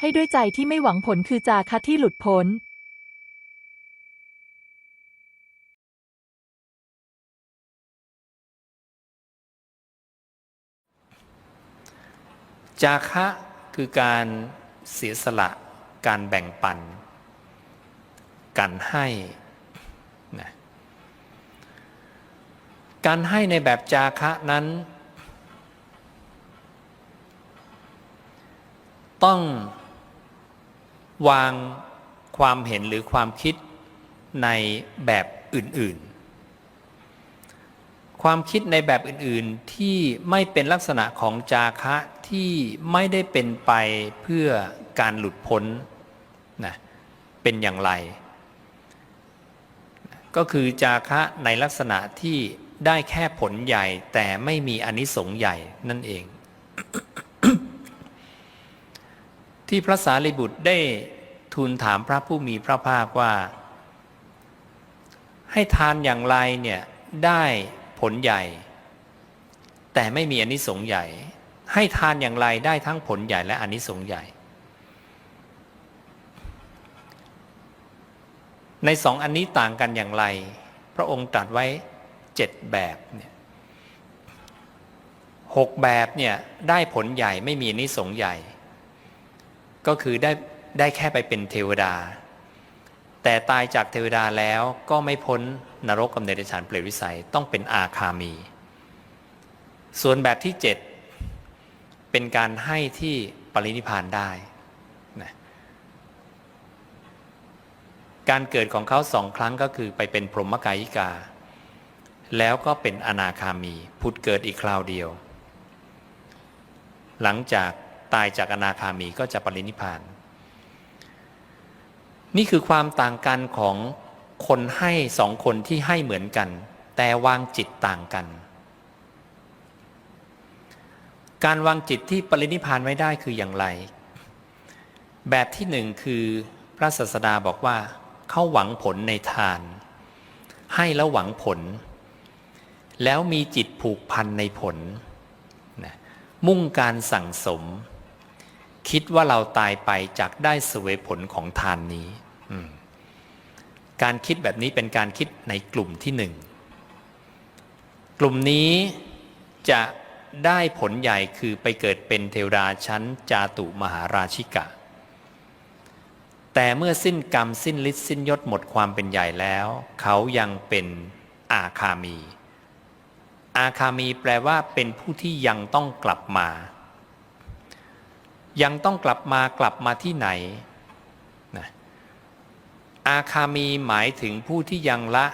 ให้ด้วยใจที่ไม่หวังผลคือจาคะที่หลุดพ้นจาคะคือการเสียสละ การแบ่งปัน การให้นะการให้ในแบบจาคะนั้น ต้อง วางความเห็นหรือความคิดในแบบอื่นๆ ความคิดในแบบอื่นๆที่ไม่เป็นลักษณะของจาคะที่ไม่ได้เป็นไปเพื่อการหลุดพ้นนะเป็นอย่างไร ก็คือจาคะในลักษณะที่ได้แค่ผลใหญ่แต่ไม่มีอนิสงส์ใหญ่นั่นเอง ที่พระสารีบุตรได้ทูลถามพระผู้มีพระภาคว่า ให้ทานอย่างไรเนี่ยได้ผลใหญ่ แต่ไม่มีอนิสงส์ใหญ่ ให้ทานอย่างไรได้ทั้งผลใหญ่และอนิสงส์ใหญ่ ในสองอันนี้ต่างกันอย่างไร พระองค์ตรัสไว้เจ็ดแบบเนี่ยหกแบบเนี่ยได้ผลใหญ่ไม่มีอนิสงส์ใหญ่ ก็คือได้ได้แค่ไปเป็นเทวดา แต่ตายจากเทวดาแล้วก็ไม่พ้นนรกกับเนรชานเปรตวิสัยต้องเป็นอาคามี ส่วนแบบที่เจ็ดเป็นการให้ที่ปรินิพานได้นะการเกิดของเขาสองครั้งก็คือไปเป็นพรหมกายิกา แล้วก็เป็นอนาคามีผุดเกิดอีกคราวเดียว หลังจาก ตายจากอนาคามีก็จะปรินิพาน นี่คือความต่างกันของคนให้สองคนที่ให้เหมือนกัน แต่วางจิตต่างกัน การวางจิตที่ปรินิพพานไม่ได้คืออย่างไร แบบที่หนึ่งคือพระศาสดาบอกว่าเขาหวังผลในทาน ให้แล้วหวังผล แล้วมีจิตผูกพันในผลนะมุ่งการสั่งสม คิดว่าเราตายไปจากได้เสวยผลของทานนี้ การคิดแบบนี้เป็นการคิดในกลุ่มที่หนึ่ง กลุ่มนี้จะได้ผลใหญ่คือไปเกิดเป็นเทวดาชั้นจาตุมหาราชิกะ แต่เมื่อสิ้นกรรมสิ้นฤทธิ์สิ้นยศหมดความเป็นใหญ่แล้ว เขายังเป็นอาคามี อาคามีแปลว่าเป็นผู้ที่ยังต้องกลับมา ยังต้องกลับมากลับมาที่ไหนนะอาคามีหมายถึงผู้ที่ยังละ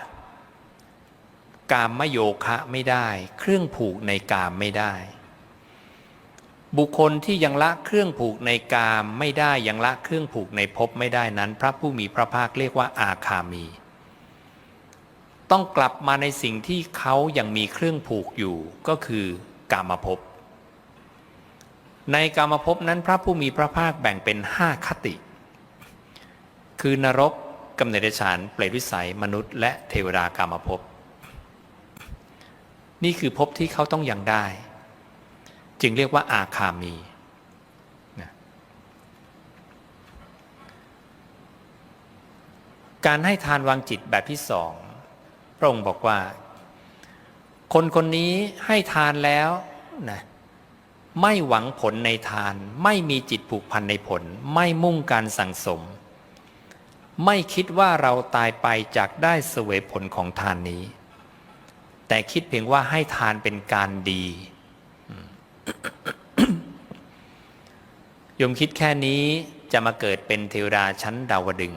กามมโยคะไม่ได้ เครื่องผูกในกามไม่ได้ บุคคลที่ยังละเครื่องผูกในกามไม่ได้ยังละเครื่องผูกในภพไม่ได้นั้น พระผู้มีพระภาคเรียกว่าอาคามี ต้องกลับมาในสิ่งที่เขายังมีเครื่องผูกอยู่ก็คือกามภพ ในกามภพนั้นพระผู้มีพระภาคแบ่งเป็นห้าคติ คือนรกกำเนิดฉานเปรตวิสัยมนุษย์ และเทวดากามภพนี่คือภพที่เขาต้องยังได้ จึงเรียกว่าอาคามีการให้ทานวางจิตแบบที่สองพระองค์บอกว่า คนคนนี้ให้ทานแล้วนะ ไม่หวังผลในทาน ไม่มีจิตผูกพันในผล ไม่มุ่งการสั่งสม ไม่คิดว่าเราตายไปจากได้เสวยผลของทานนี้ แต่คิดเพียงว่าให้ทานเป็นการดียมคิดแค่นี้จะมาเกิดเป็นเทวดาชั้นดาวดึง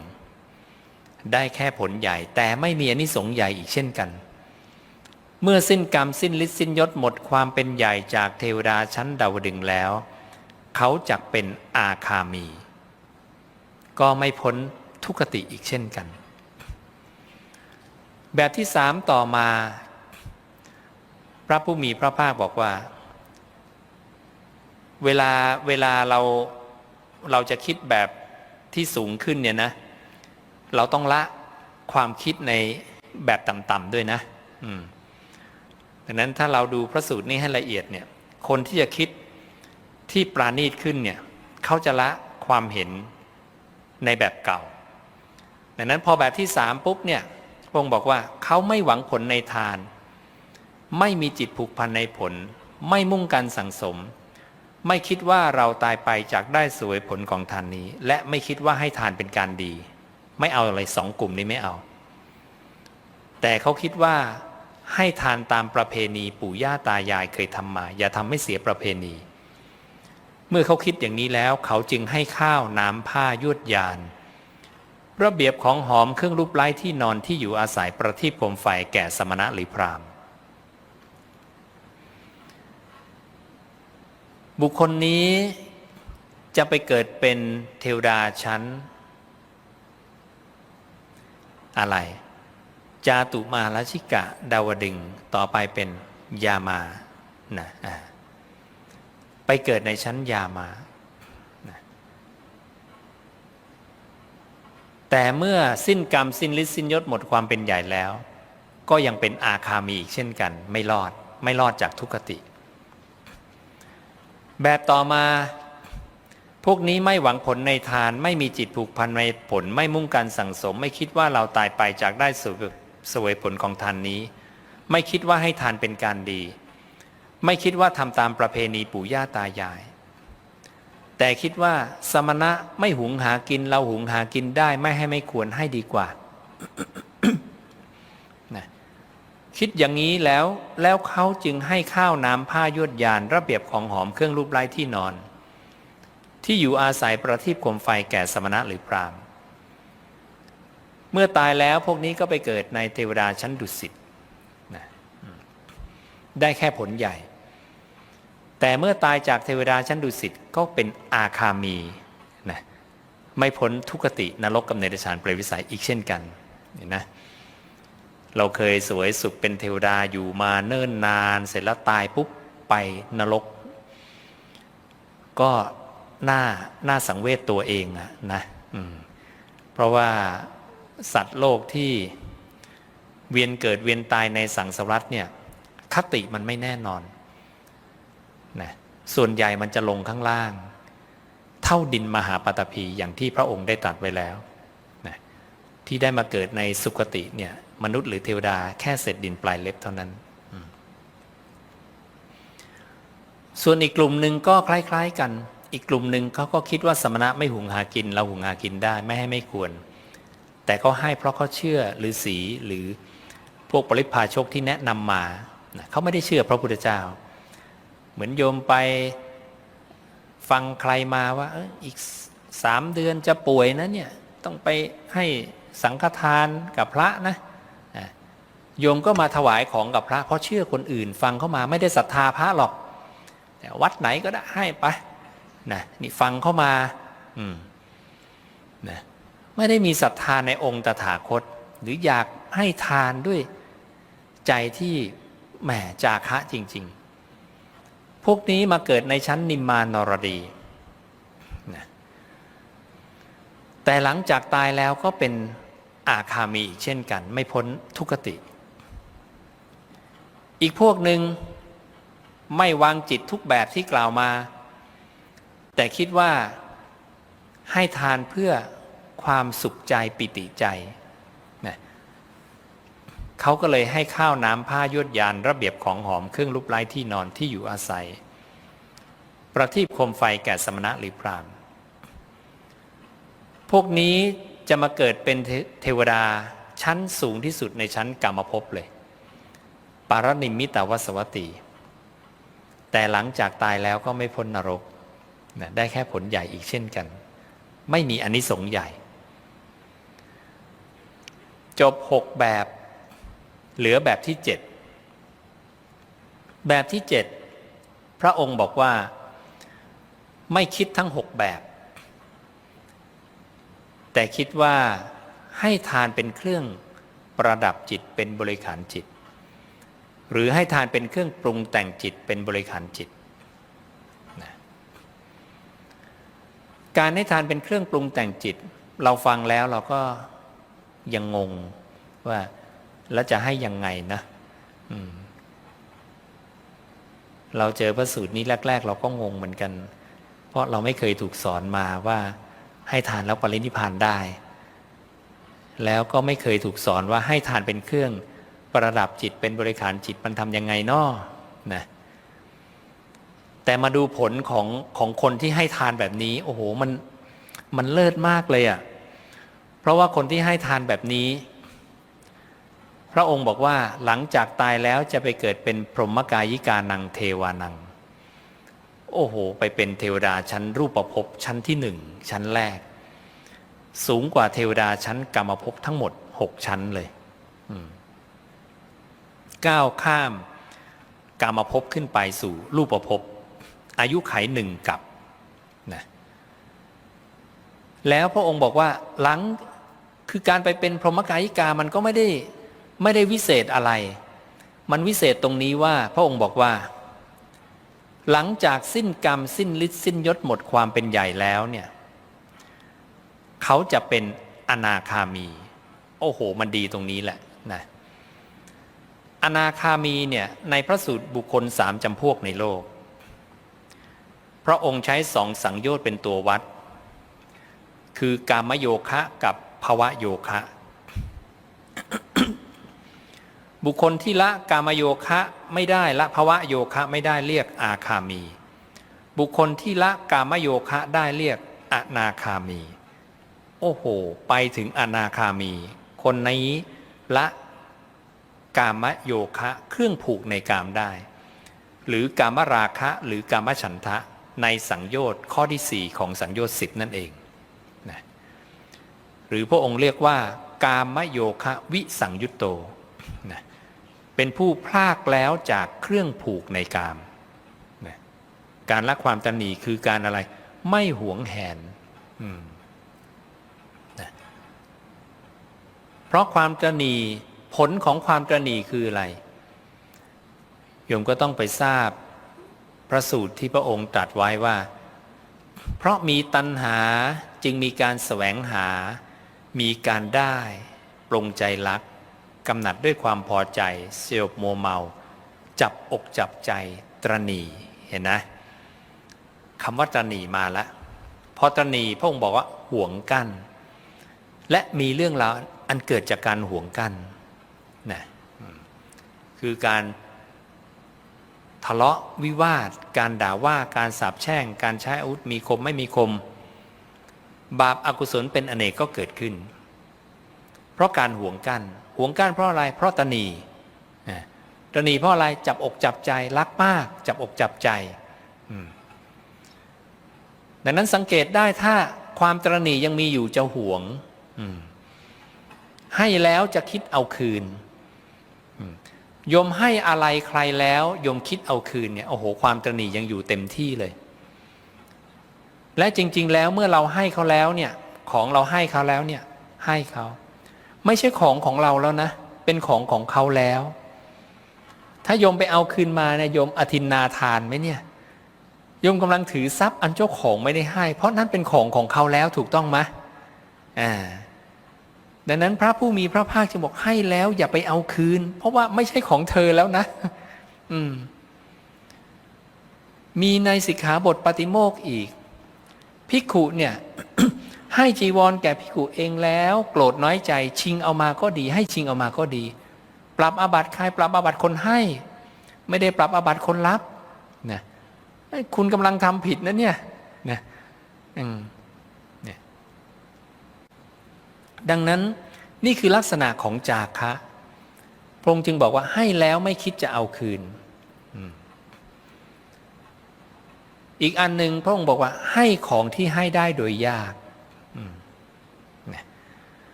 ได้แค่ผลใหญ่แต่ไม่มีอนิสงส์ใหญ่อีกเช่นกัน เมื่อสิ้นกรรมสิ้นฤทธิ์สิ้นยศหมดความเป็นใหญ่จากเทวดาชั้นดาวดึงแล้ว เขาจะเป็นอาคามี ก็ไม่พ้นทุกติอีกเช่นกัน แบบที่สามต่อมา พระผู้มีพระภาคบอกว่า เวลาเวลาเราเราจะคิดแบบที่สูงขึ้นเนี่ยนะ เราต้องละความคิดในแบบต่ำๆด้วยนะ อืม ดังนั้นถ้าเราดูพระสูตรนี้ให้ละเอียดเนี่ยคนที่จะคิดที่ปราณีตขึ้นเนี่ยเขาจะละความเห็นในแบบเก่า ดังนั้นพอแบบที่สามปุ๊บเนี่ยพระองค์บอกว่าเขาไม่หวังผลในทาน ไม่มีจิตผูกพันในผล ไม่มุ่งการสั่งสม ไม่คิดว่าเราตายไปจากได้สวยผลของทานนี้ และไม่คิดว่าให้ทานเป็นการดี ไม่เอาอะไรสองกลุ่มนี้ไม่เอา แต่เขาคิดว่า ให้ทานตามประเพณีปู่ย่าตายายเคยทำมา อย่าทำให้เสียประเพณี เมื่อเขาคิดอย่างนี้แล้วเขาจึงให้ข้าวน้ำผ้ายวดยาน ระเบียบของหอมเครื่องรูปไล้ที่นอนที่อยู่อาศัยประทีปโคมไฟแก่สมณะหรือพราหมณ์บุคคลนี้จะไปเกิดเป็นเทวดาชั้น อะไร จาตุมาลชิกะ ดาวดึงต่อไปเป็นยามานะไปเกิดในชั้นยามานะแต่เมื่อสิ้นกรรมสิ้นฤทธิ์สิ้นยศหมดความเป็นใหญ่แล้ว ก็ยังเป็นอาคามีอีกเช่นกัน ไม่รอดไม่รอดจากทุกขติ แบบต่อมาพวกนี้ไม่หวังผลในทานไม่มีจิตผูกพันในผล ไม่มุ่งการสั่งสม ไม่คิดว่าเราตายไปจากได้สุ วยสวยผลของทานนี้ ไม่คิดว่าให้ทานเป็นการดี ไม่คิดว่าทำตามประเพณีปู่ย่าตายาย แต่คิดว่าสมณะไม่หุงหากิน เราหุงหากินได้ไม่ให้ไม่ควรให้ดีกว่านะคิดอย่างนี้แล้วแล้วเขาจึงให้ข้าวน้ำผ้ายวดยานระเบียบของหอมเครื่องรูปไล้ที่นอน ที่อยู่อาศัยประทีปโคมไฟแก่สมณะหรือพราหมณ เมื่อตายแล้วพวกนี้ก็ไปเกิดในเทวดาชั้นดุสิตนะได้แค่ผลใหญ่ แต่เมื่อตายจากเทวดาชั้นดุสิตก็เป็นอาคามีนะไม่พ้นทุกขตินรกกับเนรชานเปรตวิสัยอีกเช่นกันเห็นนะเราเคยสวยสุขเป็นเทวดาอยู่มาเนิ่นนาน เสร็จแล้วตายปุ๊บไปนรก ก็น่าน่าสังเวชตัวเองอะนะเพราะว่า สัตว์โลกที่เวียนเกิดเวียนตายในสังสารวัฏเนี่ยคติมันไม่แน่นอนนะส่วนใหญ่มันจะลงข้างล่าง เท่าดินมหาปตพีอย่างที่พระองค์ได้ตรัสไว้แล้วนะที่ได้มาเกิดในสุคติเนี่ยมนุษย์หรือเทวดาแค่เศษดินปลายเล็บเท่านั้น ส่วนอีกกลุ่มหนึ่งก็คล้าย ๆ กัน อีกกลุ่มหนึ่งเขาก็คิดว่าสมณะไม่หุงหากิน เราหุงหากินได้ไม่ให้ไม่ควร แต่เขาให้เพราะเขาเชื่อหรือสีหรือพวกปริพาชกที่แนะนำมาเขาไม่ได้เชื่อพระพุทธเจ้า เหมือนโยมไปฟังใครมาว่าออีกสามเดือนจะป่วยนะเนี่ยต้องไปให้สังฆทานกับพระนะโยมก็มาถวายของกับพระ เพราะเชื่อคนอื่น ฟังเข้ามาไม่ได้ศรัทธาพระหรอกวัดไหนก็ได้ให้ไปนะนี่ฟังเข้ามา อืมนะ ไม่ได้มีศรัทธาในองค์ตถาคต หรืออยากให้ทานด้วยใจที่แหมจาคะจริง ๆ พวกนี้มาเกิดในชั้นนิมมานรดีนะแต่หลังจากตายแล้วก็เป็นอาคามีอีกเช่นกัน ไม่พ้นทุกติ อีกพวกหนึ่งไม่วางจิตทุกแบบที่กล่าวมา แต่คิดว่าให้ทานเพื่อ ความสุขใจปิติใจนะเขาก็เลยให้ข้าวน้ำผ้ายวดยานระเบียบของหอมเครื่องรูปไล้ที่นอนที่อยู่อาศัย ประทีปโคมไฟแก่สมณะหรือพรามพวกนี้จะมาเกิดเป็นเทเทวดาชั้นสูงที่สุดในชั้นกรรมภพเลย ปารนิมิตาวสวัตตีแต่หลังจากตายแล้วก็ไม่พ้นนรกนะได้แค่ผลใหญ่อีกเช่นกัน ไม่มีอนิสงส์ใหญ่ จบหกแบบ เหลือแบบที่เจ็ดแบบที่เจ็ดพระองค์บอกว่า ไม่คิดทั้งหกแบบ แต่คิดว่าให้ทานเป็นเครื่องประดับจิตเป็นบริขารจิต หรือให้ทานเป็นเครื่องปรุงแต่งจิตเป็นบริขารจิตนะการให้ทานเป็นเครื่องปรุงแต่งจิต เราฟังแล้วเราก็ ยังงงว่าแล้วจะให้ยังไงนะเราเจอพระสูตรนี้แรก ๆ เราก็งงเหมือนกัน เพราะเราไม่เคยถูกสอนมาว่าให้ทานแล้วปรินิพานได้ แล้วก็ไม่เคยถูกสอนว่าให้ทานเป็นเครื่องประดับจิตเป็นบริขารจิตมันทำยังไงนาะนะแต่มาดูผลของของคนที่ให้ทานแบบนี้ โอ้โหมันมันเลิศมากเลยอะ่ะ เพราะว่าคนที่ให้ทานแบบนี้ พระองค์บอกว่าหลังจากตายแล้วจะไปเกิดเป็นพรหมกายิกานังเทวานัง โอ้โห ไปเป็นเทวดาชั้นรูปภพชั้นที่หนึ่งชั้นแรก สูงกว่าเทวดาชั้นกรรมภพทั้งหมดหกชั้นเลยก้าวข้ามกรรมภพขึ้นไปสู่รูปภพอายุไขหนึ่งกับนะแล้วพระองค์บอกว่าหลัง คือการไปเป็นพรหมกายิกามันก็ไม่ได้ไม่ได้วิเศษอะไร มันวิเศษตรงนี้ว่าพระองค์บอกว่า หลังจากสิ้นกรรมสิ้นฤทธิ์สิ้นยศหมดความเป็นใหญ่แล้วเนี่ยเขาจะเป็นอนาคามี โอ้โห มันดีตรงนี้แหละนะอนาคามีเนี่ยในพระสูตรบุคคลสามจำพวกในโลก พระองค์ใช้สองสังโยชน์เป็นตัววัด คือกามโยคะกับ ภาวะโยคะ บุคคลที่ละกามโยคะไม่ได้ละภาวะโยคะไม่ได้เรียกอาคามี บุคคลที่ละกามโยคะได้เรียกอนาคามี โอ้โห ไปถึงอนาคามี คนนี้ละกามโยคะเครื่องผูกในกามได้ หรือกามราคะหรือกามฉันทะในสังโยชน์ข้อที่ 4 ของสังโยชน์สิบนั่นเอง หรือพระองค์เรียกว่า กามโยคะวิสังยุตโตนะเป็นผู้พลากแล้วจากเครื่องผูกในกามนะการละความตันหนีคือการอะไร ไม่หวงแหนนะเพราะความตันหนีผลของความตันีคืออะไรโยมก็ต้องไปทราบพระสูตรที่พระองค์ตรัสไว้ว่า เพราะมีตัณหาจึงมีการแสวงหา มีการได้ปรงใจรักกำหนัดด้วยความพอใจเสียบโมเมา จับอกจับใจตรณีเห็นนะคำว่าตรณีมาแล้วพอตรณีพระองค์บอกว่าห่วงกั้น และมีเรื่องราวอันเกิดจากการห่วงกั้นนะคือการทะเลาะวิวาท การด่าว่าการสาปแช่ง การใช้อาวุธมีคมไม่มีคม บาปอากุศลเป็นอเนกก็เกิดขึ้น เพราะการห่วงกันห่วงกันเพราะอะไร เพราะตนีนะตนีเพราะอะไรจับอกจับใจรักมาก จับอกจับใจดังนั้นสังเกตได้ถ้าความตรณียังมีอยู่จะห่วงให้แล้วจะคิดเอาคืนยมให้อะไรใครแล้วยมคิดเอาคืนเนี่ยโอ้โหความตระหนี่ยังอยู่เต็มที่เลย และจริง ๆ แล้วเมื่อเราให้เขาแล้วเนี่ยของเราให้เขาแล้วเนี่ยให้เขาไม่ใช่ของของเราแล้วนะ เป็นของของเขาแล้ว ถ้าโยมไปเอาคืนมาเนี่ยโยมอธินนาทานไหมเนี่ยโยมกำลังถือทรัพย์อันเจ้าของไม่ได้ให้ เพราะนั่นเป็นของของเขาแล้วถูกต้องไหมอ่าดังนั้นพระผู้มีพระภาคจึงบอกให้แล้วอย่าไปเอาคืน เพราะว่าไม่ใช่ของเธอแล้วนะ อืม มีในสิกขาบทปฏิโมกข์อีก ภิกขุเนี่ยให้จีวรแก่ภิกขุเองแล้ว โกรธน้อยใจ ชิงเอามาก็ดี ให้ชิงเอามาก็ดี ปรับอาบัติใครปรับอาบัติคนให้ ไม่ได้ปรับอาบัติคนรับนะคุณกำลังทำผิดนะเนี่ยนะอืมดังนั้นนี่คือลักษณะของจาคะพระองค์จึงบอกว่าให้แล้วไม่คิดจะเอาคืน อีกอันหนึ่งพระองค์บอกว่าให้ของที่ให้ได้โดยยาก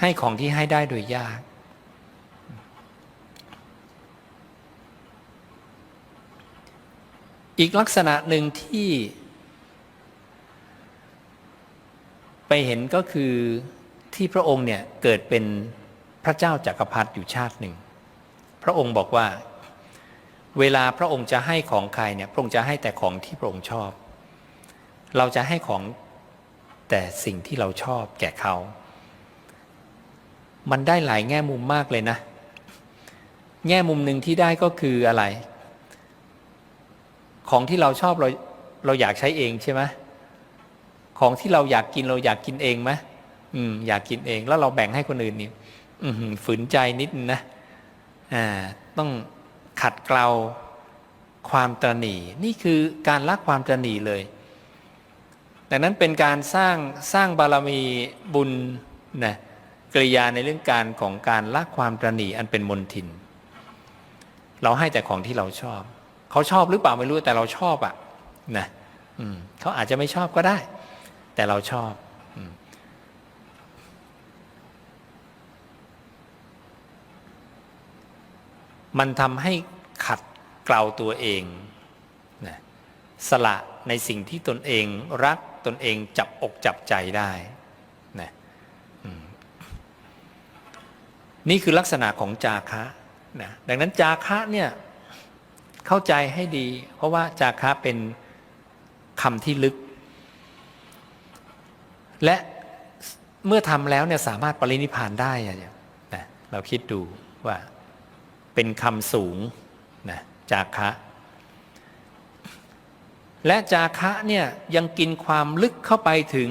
ให้ของที่ให้ได้โดยยาก อีกลักษณะหนึ่งที่ ไปเห็นก็คือที่พระองค์เนี่ยเกิดเป็นพระเจ้าจากักรพรรดิอยู่ชาติหนึ่ง พระองค์บอกว่า เวลาพระองค์จะให้ของใครเนี่ยพระองค์จะให้แต่ของที่พระองค์ชอบ เราจะให้ของแต่สิ่งที่เราชอบแก่เขา มันได้หลายแง่มุมมากเลยนะ แง่มุมหนึ่งที่ได้ก็คืออะไร ของที่เราชอบเราเราอยากใช้เองใช่ไหมของที่เราอยากกินเราอยากกินเองไหมอืมอยากกินเองแล้วเราแบ่งให้คนอื่นนี่ฝืนใจนิดนะอ่าต้อง ขัดเกลาความตระหนี่นี่คือการละความตระหนี่เลยดังนั้นเป็นการสร้างสร้างบารมีบุญนะกริยาในเรื่องการของการละความตระหนี่อันเป็นมนทิน เราให้แต่ของที่เราชอบ เขาชอบหรือเปล่าไม่รู้แต่เราชอบอะ่ะนะอืมเขาอาจจะไม่ชอบก็ได้ แต่เราชอบ มันทำให้ขัดเกลาตัวเองนะสละในสิ่งที่ตนเองรักตนเองจับอกจับใจได้นะนี่คือลักษณะของจาคะนะดังนั้นจาคะเนี่ยเข้าใจให้ดี เพราะว่าจาคะเป็นคำที่ลึก และเมื่อทำแล้วเนี่ยสามารถปรินิพานได้อะเนี่ยนะเราคิดดูว่า เป็นคำสูงนะจาคะ และจาคะเนี่ยยังกินความลึกเข้าไปถึง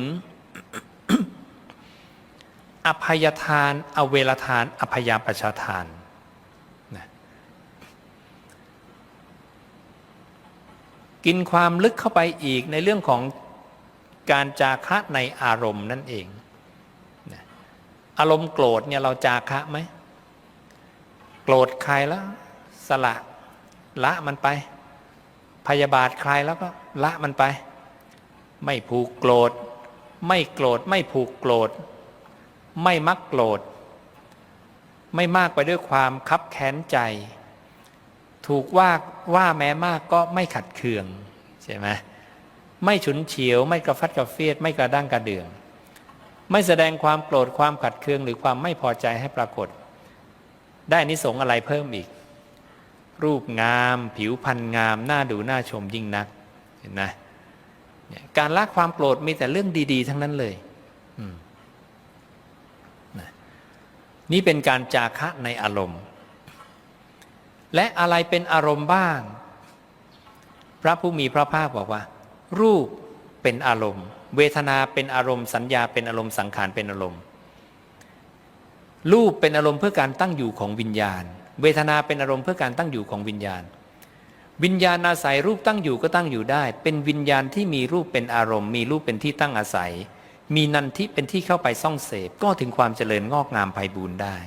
อภัยทาน อเวลทาน อภยาประชาทานนะกินความลึกเข้าไปอีกในเรื่องของการจาคะในอารมณ์นั่นเองนะอารมณ์โกรธเนี่ยเราจาคะไหม โกรธใครแล้ว สละละมันไป พยาบาทใครแล้วก็ละมันไป ไม่ผูกโกรธ ไม่โกรธ ไม่ผูกโกรธ ไม่มักโกรธ ไม่มากไปด้วยความคับแค้นใจ ถูกว่าว่าแม้มากก็ไม่ขัดเคืองใช่ไหมไม่ฉุนเฉียว ไม่กระฟัดกระเฟียด ไม่กระด้างกระเดือง ไม่แสดงความโกรธความขัดเคืองหรือความไม่พอใจให้ปรากฏ ได้นิสงอะไรเพิ่มอีก รูปงาม ผิวพรรณงามน่าดูน่าชมยิ่งนักเห็นไหมการละความโกรธมีแต่เรื่องดี ๆ ทั้งนั้นเลยนี่เป็นการจาคะในอารมณ์ และอะไรเป็นอารมณ์บ้าง พระผู้มีพระภาคบอกว่า รูปเป็นอารมณ์ เวทนาเป็นอารมณ์สัญญาเป็นอารมณ์สังขารเป็นอารมณ์ รูปเป็นอารมณ์เพื่อการตั้งอยู่ของวิญญาณ เวทนาเป็นอารมณ์เพื่อการตั้งอยู่ของวิญญาณ วิญญาณอาศัยรูปตั้งอยู่ก็ตั้งอยู่ได้ เป็นวิญญาณที่มีรูปเป็นอารมณ์ มีรูปเป็นที่ตั้งอาศัย มีนันทิเป็นที่เข้าไปซ่องเสพก็ถึงความเจริญงอกงามไพบูรณ์ได้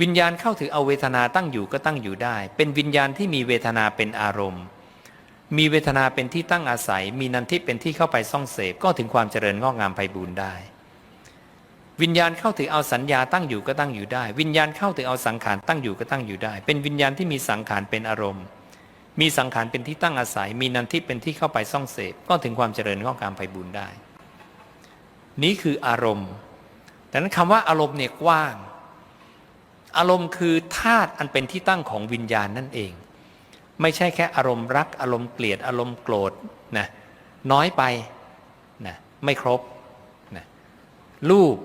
วิญญาณเข้าถึงเอาเวทนาตั้งอยู่ก็ตั้งอยู่ได้ เป็นวิญญาณที่มีเวทนาเป็นอารมณ์ มีเวทนาเป็นที่ตั้งอาศัย มีนันทิเป็นที่เข้าไปซ่องเสพก็ถึงความเจริญงอกงามไพบูรณ์ได้ วิญญาณเข้าถึงเอาสัญญาตั้งอยู่ก็ตั้งอยู่ได้ วิญญาณเข้าถึงเอาสังขารตั้งอยู่ก็ตั้งอยู่ได้ เป็นวิญญาณที่มีสังขารเป็นอารมณ์ มีสังขารเป็นที่ตั้งอาศัย มีนันทิเป็นที่เข้าไปซ่องเสพก็ถึงความเจริญงอกงามไพบูรณ์ได้ นี้คืออารมณ์ดังนั้นคำว่าอารมณ์เนี่ยกว้าง อารมณ์คือธาตุอันเป็นที่ตั้งของวิญญาณนั่นเอง ไม่ใช่แค่อารมณ์รัก อารมณ์เกลียดอารมณ์โกรธนะน้อยไปนะไม่ครบนะรูป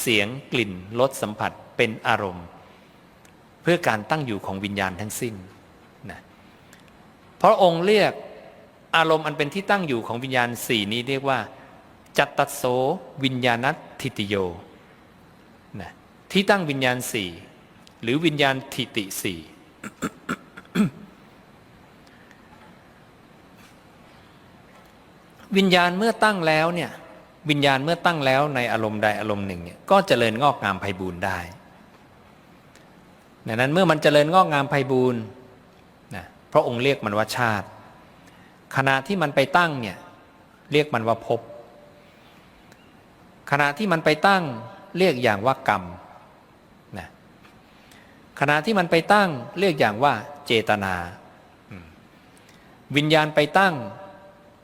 เสียงกลิ่นรสสัมผัสเป็นอารมณ์ เพื่อการตั้งอยู่ของวิญญาณทั้งสิ้นนะพระองค์เรียกอารมณ์อันเป็นที่ตั้งอยู่ของวิญญาณสี่นี้เรียกว่า จัตตโสวิญญาณทิติโยนะที่ตั้งวิญญาณสี่หรือวิญญาณทิติสี่วิญญาณเมื่อตั้งแล้วเนี่ย วิญญาณเมื่อตั้งแล้วในอารมณ์ใดอารมณ์หนึ่งเนี่ยก็เจริญงอกงามไพบูรณ์ได้ดังนั้นเมื่อมันเจริญงอกงามไพบูรณ์นะพระองค์เรียกมันว่าชาติ ขณะที่มันไปตั้งเนี่ยเรียกมันว่าภพขณะที่มันไปตั้งเรียกอย่างว่ากรรมนะขณะที่มันไปตั้งเรียกอย่างว่าเจตนา วิญญาณไปตั้ง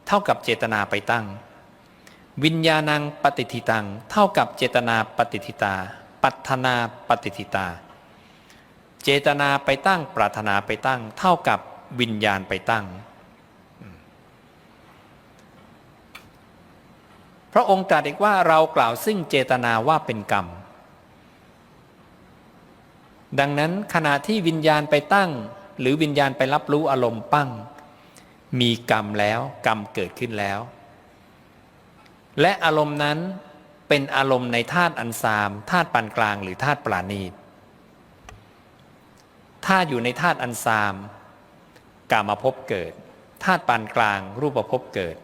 เท่ากับเจตนาไปตั้ง วิญญาณังปฏิทิตัง เท่ากับเจตนาปฏิทิตา ปัตนาปฏิทิตา เจตนาไปตั้ง ปรารถนาไปตั้ง เท่ากับวิญญาณไปตั้ง พระองค์ตรัสอีกว่าเรากล่าวซึ่งเจตนาว่าเป็นกรรม ดังนั้นขณะที่วิญญาณไปตั้ง หรือวิญญาณไปรับรู้อารมณ์ปั้ง มีกรรมแล้วกรรมเกิดขึ้นแล้ว และอารมณ์นั้นเป็นอารมณ์ในธาตุอันซามธาตุปานกลางหรือธาตุปราณีตถ้าอยู่ในธาตุอันซามกามาพบเกิดธาตุปานกลาง รูปภพเกิด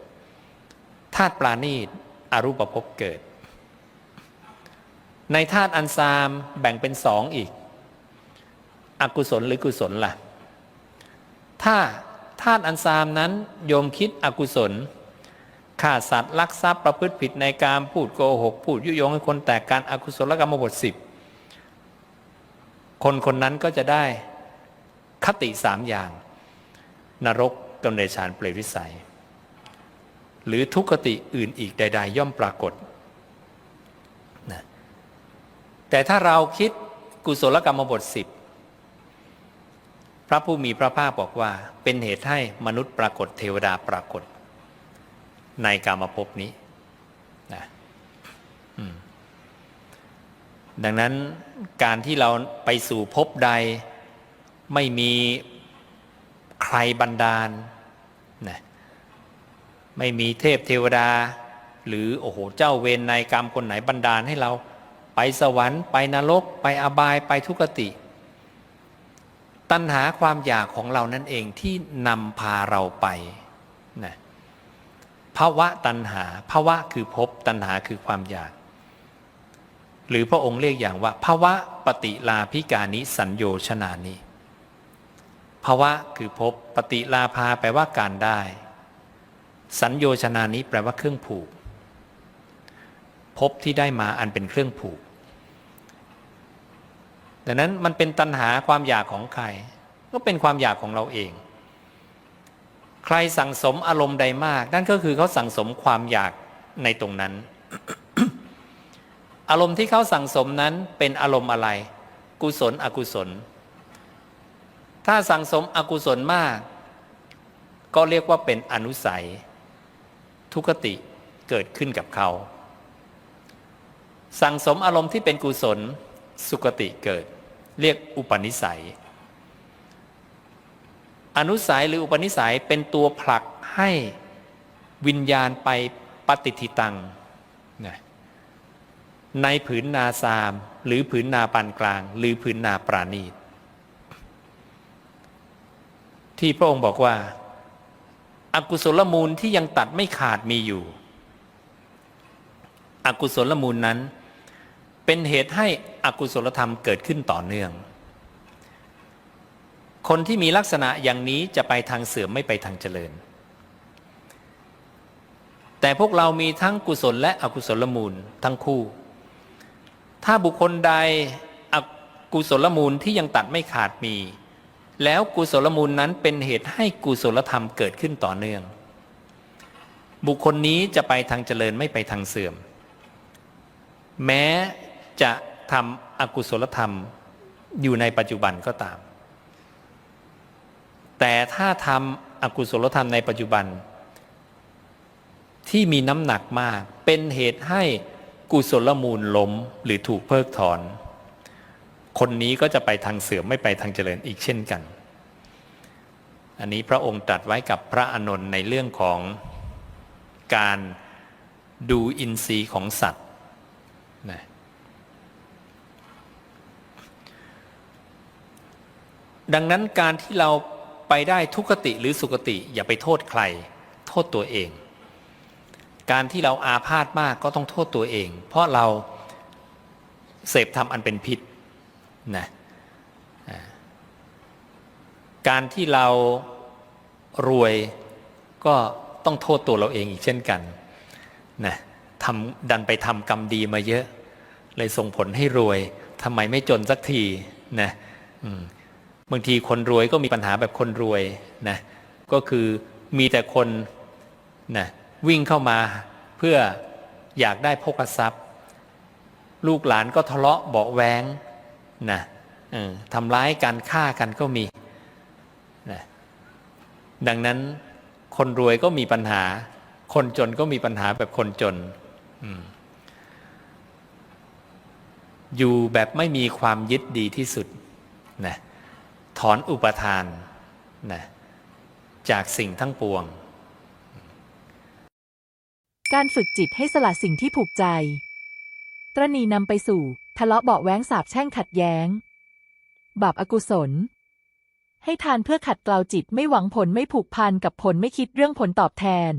ธาตุปราณีตอรูปภพเกิด ในธาตุอันซามแบ่งเป็นสองอีก อกุศลหรือกุศลล่ะ ถ้าธาตุอันซามนั้นโยมคิดอกุศล ฆ่าสัตว์ลักทรัพย์ประพฤติผิดในการพูดโกหก พูดยุยงให้คนแตกการอกุศลกรรมบทสิบคนคนนั้นก็จะได้คติสามอย่าง นรกกำเนิดฌานเปรตวิสัย หรือทุกขติอื่นอีกใด ๆ ย่อมปรากฏนะแต่ถ้าเราคิดกุศลกรรมบทสิบพระผู้มีพระภาคบอกว่าเป็นเหตุให้มนุษย์ปรากฏเทวดาปรากฏ ในกามภพนี้นะดังนั้นการที่เราไปสู่ภพใด ไม่มีใครบันดาลนะไม่มีเทพเทวดา หรือโอ้โหเจ้าเวรในกรรมคนไหนบันดาลให้เราไปสวรรค์ไปนรก ไปอบายไปทุกติ ตัณหาความอยากของเรานั่นเองที่นำพาเราไปนะ ภาวะตัณหาภาวะคือภพตัณหาคือความอยาก หรือพระองค์เรียกอย่างว่าภาวะปฏิลาภิกานิสัญโยชนานิภาวะคือภพปฏิลาภาแปลว่าการได้ สัญโยชนานิแปลว่าเครื่องผูกภพที่ได้มาอันเป็นเครื่องผูกดังนั้นมันเป็นตัณหาความอยากของใคร ก็เป็นความอยากของเราเอง ใครสั่งสมอารมณ์ใดมาก นั่นก็คือเขาสั่งสมความอยากในตรงนั้น อารมณ์ที่เขาสั่งสมนั้นเป็นอารมณ์อะไร กุศลอกุศล ถ้าสั่งสมอกุศลมาก ก็เรียกว่าเป็นอนุสัย ทุกติเกิดขึ้นกับเขา สั่งสมอารมณ์ที่เป็นกุศลสุกติเกิด เรียกอุปนิสัย อนุสัยหรืออุปนิสัยเป็นตัวผลักให้วิญญาณไปปฏิทิตังนะในผืนนาซาม หรือผืนนาปานกลาง หรือผืนนาปราณีตที่พระองค์บอกว่าอากุศลมูลที่ยังตัดไม่ขาดมีอยู่ อกุศลมูลนั้น เป็นเหตุให้อกุศลธรรมเกิดขึ้นต่อเนื่อง คนที่มีลักษณะอย่างนี้จะไปทางเสื่อมไม่ไปทางเจริญ แต่พวกเรามีทั้งกุศลและอกุศลมูลทั้งคู่ ถ้าบุคคลใดอกุศลมูลที่ยังตัดไม่ขาดมี แล้วกุศลมูลนั้นเป็นเหตุให้กุศลธรรมเกิดขึ้นต่อเนื่อง บุคคลนี้จะไปทางเจริญไม่ไปทางเสื่อม แม้จะทำอกุศลธรรมอยู่ในปัจจุบันก็ตาม แต่ถ้าทำอกุศลธรรมในปัจจุบัน ที่มีน้ำหนักมาก เป็นเหตุให้กุศลมูลล้มหรือถูกเพิกถอน คนนี้ก็จะไปทางเสื่อมไม่ไปทางเจริญอีกเช่นกัน อันนี้พระองค์ตรัสไว้กับพระอานนท์ในเรื่องของการดูอินทรีย์ของสัตว์นะดังนั้นการที่เรา ไปได้ทุกติหรือสุกติ อย่าไปโทษใคร โทษตัวเอง การที่เราอาพาธมากก็ต้องโทษตัวเอง เพราะเราเสพธรรมอันเป็นพิษนะการที่เรารวยก็ต้องโทษตัวเราเองอีกเช่นกันนะทำดันไปทำกรรมดีมาเยอะ เลยส่งผลให้รวยทำไมไม่จนสักทีนะ บางทีคนรวยก็มีปัญหาแบบคนรวยนะก็คือมีแต่คนนะวิ่งเข้ามาเพื่ออยากได้พกทรัพย์ ลูกหลานก็ทะเลาะเบาแวงนะทำร้ายกันฆ่ากันก็มีนะดังนั้นคนรวยก็มีปัญหา คนจนก็มีปัญหาแบบคนจนอยู่แบบไม่มีความยึดดีที่สุดนะ ถอนอุปทานนะจากสิ่งทั้งปวง การฝึกจิตให้สละสิ่งที่ผูกใจ ตรณีนำไปสู่ ทะเลาะเบาะแว้งสาบแช่งขัดแย้ง บาปอากุศล ให้ทานเพื่อขัดเกลาจิตไม่หวังผลไม่ผูกพันกับผลไม่คิดเรื่องผลตอบแทน